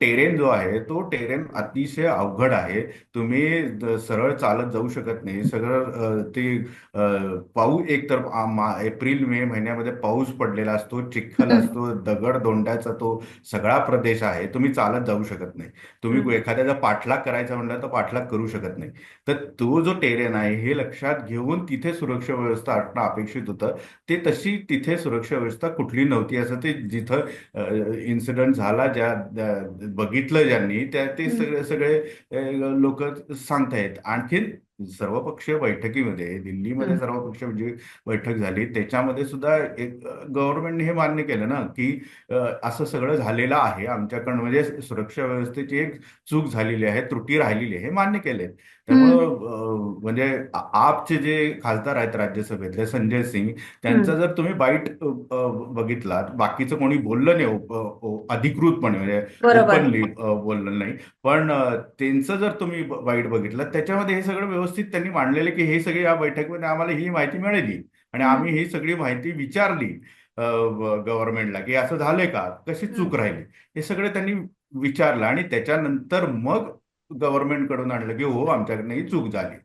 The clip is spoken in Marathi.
टेरेन जो आहे तो टेरेन अतिशय अवघड आहे. तुम्ही सरळ चालत जाऊ शकत नाही. सगळं ते अ, पाऊस एक तर एप्रिल मे महिन्यामध्ये पाऊस पडलेला असतो चिखल असतो दगड दोंड्याचा तो सगळा प्रदेश आहे. तुम्ही चालत जाऊ शकत नाही. तुम्ही एखाद्याचा पाठलाग करायचा म्हणलं तर पाठलाग करू शकत नाही. तर तो जो टेरेन आहे हे लक्षात घेऊन तिथे सुरक्षा व्यवस्था असणं अपेक्षित होतं. ते तशी तिथे सुरक्षा व्यवस्था कुठली नव्हती असं ते जिथं इन्सिडेंट झाला ज्या- बघितलं ज्यांनी त्या ते सगळे सगळे लोक सांगतायत. आणखीन सर्वपक्षीय बैठकीमध्ये दिल्लीमध्ये सर्वपक्षीय जी बैठक झाली त्याच्यामध्ये सुद्धा एक गव्हर्नमेंटने हे मान्य केलं ना की असं सगळं झालेलं आहे. आमच्याकडनं म्हणजे सुरक्षा व्यवस्थेची एक चूक झालेली आहे त्रुटी राहिलेली आहे हे मान्य केलंय. त्यामुळं म्हणजे आपचे जे खासदार आहेत राज्यसभेतले संजय सिंग त्यांचा. जर तुम्ही बाईट बघितलात बाकीचं कोणी बोललं नाही अधिकृतपणे म्हणजे ओपनली बोललं नाही. पण त्यांचं जर तुम्ही बाईट बघितलं त्याच्यामध्ये हे सगळं व्यवस्थित त्यांनी मांडलेलं की हे सगळे या बैठकीमध्ये आम्हाला ही माहिती मिळाली आणि आम्ही ही सगळी माहिती विचारली गव्हर्नमेंटला की असं झालंय का? कशी. चूक राहिली? हे सगळं त्यांनी विचारलं आणि त्याच्यानंतर मग गव्हर्नमेंटकडून आणलं की हो आमच्याकडनं ही चूक झाली.